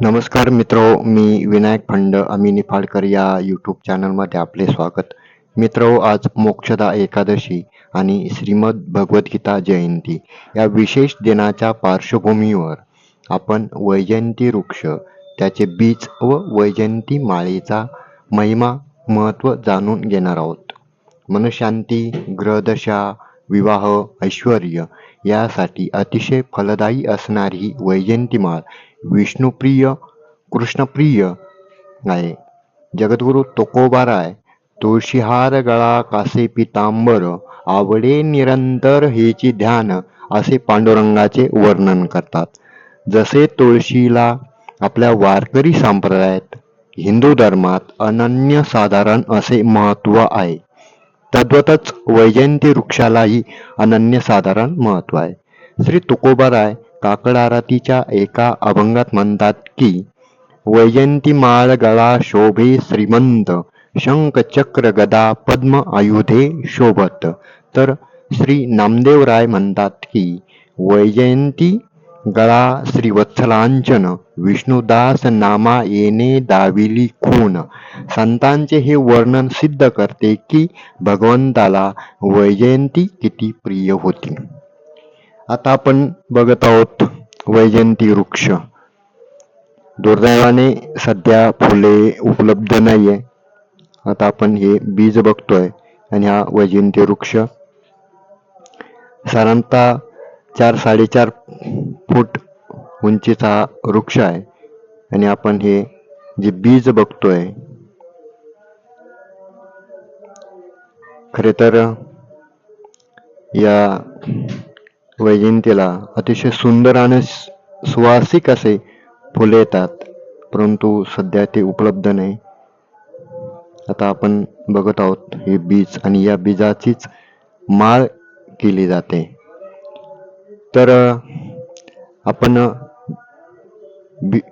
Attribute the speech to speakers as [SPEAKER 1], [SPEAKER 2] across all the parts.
[SPEAKER 1] नमस्कार मित्र मी विनायक फंड अमिनी निफाडकर या यूट्यूब चॅनलमध्ये आपले स्वागत. मित्र आज मोक्षदा एकादशी आणि श्रीमद भगवद्गीता जयंती या विशेष दिनाच्या पार्श्वभूमीवर आपण वैजयंती वृक्ष त्याचे बीज व वैजयंती माळेचा महिमा महत्त्व जाणून घेणार आहोत. मनशांती ग्रहदशा विवाह ऐश्वर यासाठी अतिशय फलदायी असणारी वैजयंती माळ विष्णुप्रिय कृष्णप्रिय आहे जगद्गुरु तुकोबाराय तुळशीहार गळा कासे पितांबर आवडे निरंतर हेची ध्यान असे पांडुरंगाचे वर्णन करतात. जसे तुळशीला आपल्या वारकरी संप्रदायात हिंदू धर्मात अनन्य साधारण असे महत्त्व आहे. तद्वतच वैजयंती वृक्षालाही अनन्य साधारण महत्त्व आहे. श्री तुकोबाराय काकड आरतीच्या एका अभंगात म्हणतात की वैजयंती माळ गळा शोभे श्रीमंत शंख चक्र गदा पद्म आयुधे शोभत. तर श्री नामदेवराय म्हणतात की वैजयंती गळा श्रीवत्सलांचन विष्णुदास नामा येणे दाविली खून. संतांचे हे वर्णन सिद्ध करते की भगवंताला वैजयंती किती प्रिय होती. आता आपण बघत आहोत वैजयंती वृक्ष. दुर्दैवाने सध्या फुले उपलब्ध नाहीये. आता आपण हे बीज बघतोय आणि हा वैजयंती वृक्ष. साधारणतः चार साडेचार फूट उंचीचा हा वृक्ष आहे. आणि आपण हे जे बीज बघतोय खरे तर या वैजयंतीला अतिशय सुंदर आणि सुवासिक असे फुले येतात. परंतु सध्या ते उपलब्ध नाही. आता आपण बघत आहोत हे बीज आणि या बीजाचीच माळ केली जाते. तर आपण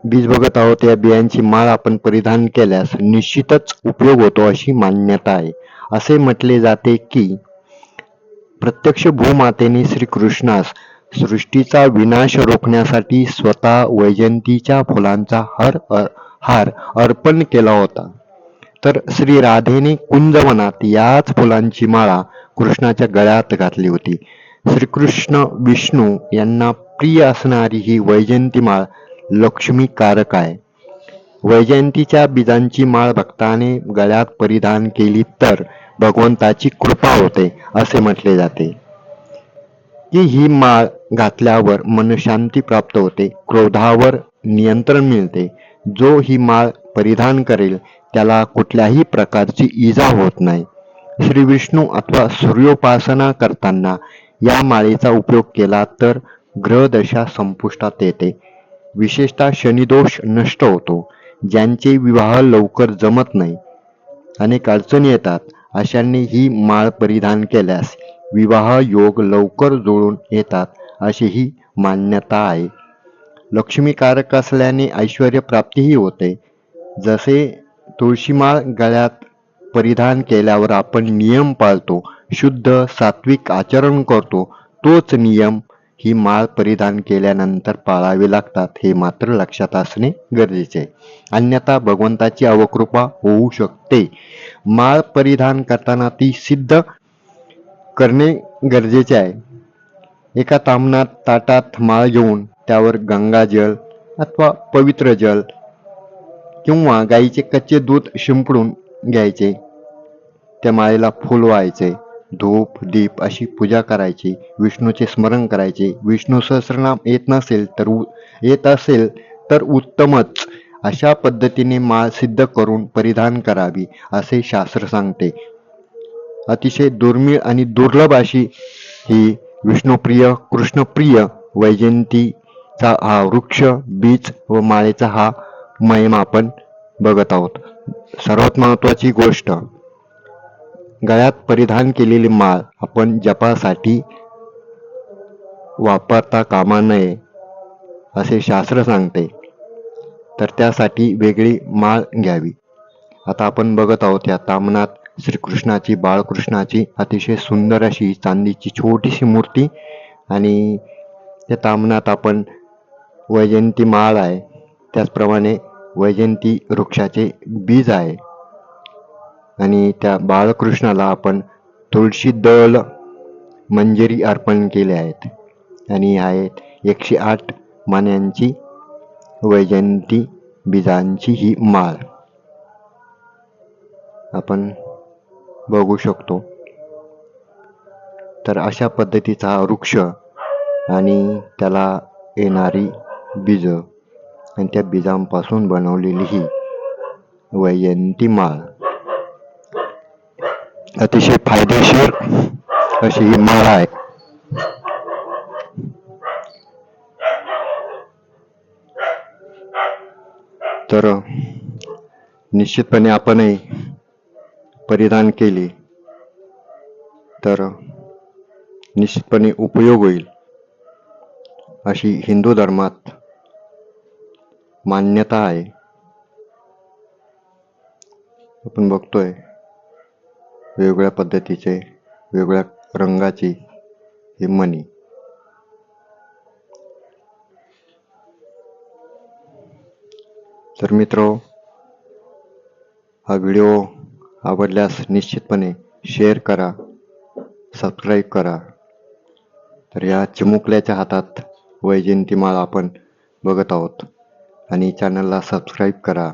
[SPEAKER 1] बीज बघत आहोत या बियांची माळ आपण परिधान केल्यास निश्चितच उपयोग होतो अशी मान्यता आहे. असे म्हटले जाते की प्रत्यक्ष भूमातेने श्रीकृष्णास सृष्टीचा विनाश रोखण्यासाठी स्वतः वैजयंतीच्या फुलांचा हर हार अर्पण केला होता. तर श्री राधेने कुंजवनात याच फुलांची माळा कृष्णाच्या गळ्यात घातली होती. श्रीकृष्ण विष्णू यांना प्रिय असणारी ही वैजयंती माळ लक्ष्मीकारक आहे. वैजयंतीच्या बीजांची माळ भक्ताने गळ्यात परिधान केली तर भगवंताची कृपा होते असे म्हटले जाते. की ही माळ घातल्यावर मनशांती प्राप्त होते क्रोधावर नियंत्रण मिळते. जो ही माळ परिधान करेल त्याला कुठल्याही प्रकारची इजा होत नाही. श्री विष्णू अथवा सूर्योपासना करताना या माळेचा उपयोग केला तर ग्रहदशा संपुष्टात येते. विशेषतः शनिदोष नष्ट होतो ज्यांचे विवाह लवकर जमत नाही. अनेक अडचणी येतात. अशांनी ही माळ परिधान केल्यास विवाह योग लवकर जुळून येतात अशी ही मान्यता आहे. लक्ष्मीकारक असल्याने ऐश्वर प्राप्तीही होते. जसे तुळशीमाळ गळ्यात परिधान केल्यावर आपण नियम पाळतो शुद्ध सात्विक आचरण करतो तोच नियम ही माळ परिधान केल्यानंतर पाळावे लागतात हे मात्र लक्षात असणे गरजेचे आहे. अन्यथा भगवंताची अवकृपा होऊ शकते. माळ परिधान करताना ती सिद्ध करणे गरजेचे आहे. एका तामनात ताटात माळ घेऊन त्यावर गंगाजल अथवा पवित्र जल किंवा गाईचे कच्चे दूध शिंपडून घ्यायचे. त्या माळेला फुलवायचे धूप दीप अशी पूजा करायची विष्णूचे स्मरण करायचे. विष्णू सहस्रनाम येत नसेल तर येत असेल तर उत्तमच. अशा पद्धतीने माळ सिद्ध करून परिधान करावी असे शास्त्र सांगते. अतिशय दुर्मिळ आणि दुर्लभ अशी ही विष्णुप्रिय कृष्णप्रिय वैजयंतीचा हा वृक्ष बीज व माळेचा हा महिमा आपण बघत आहोत. सर्वात महत्वाची गोष्ट गळ्यात परिधान केलेली माळ आपण जपासाठी वापरता कामा नये असे शास्त्र सांगते. तर त्यासाठी वेगळी माळ घ्यावी. आता आपण बघत आहोत या तामनात श्रीकृष्णाची बाळकृष्णाची अतिशय सुंदर अशी चांदीची छोटीशी मूर्ती आणि त्या तामनात आपण वैजयंती माळ आहे. त्याचप्रमाणे वैजयंती वृक्षाचे बीज आहे. आणि त्या बाळकृष्णाला आपण तुळशी दल मंजरी अर्पण केले आहेत. आणि आहेत एकशे आठ मान्यांची वैजयंती बीजांची ही माळ. आपण बघू शकतो. तर अशा पद्धतीचा वृक्ष आणि त्याला येणारी बीज आणि त्या बीजांपासून बनवलेली ही वैजयंती माळ. अतिशय फायदेशीर अशी ही माळ आहे. तर निश्चितपणे आपणही परिधान केली तर निश्चितपणे उपयोग होईल अशी हिंदू धर्मात मान्यता आहे. आपण बघतोय वेगवेगळ्या पद्धतीचे वेगवेगळ्या रंगाची ही मणी. तर मित्र हा व्हिडिओ आवडल्यास निश्चितपणे शेअर करा सबस्क्राईब करा. तर या चिमुकल्याच्या हातात वैजयंती माळ आपण बघत आहोत. आणि चॅनलला सबस्क्राईब करा.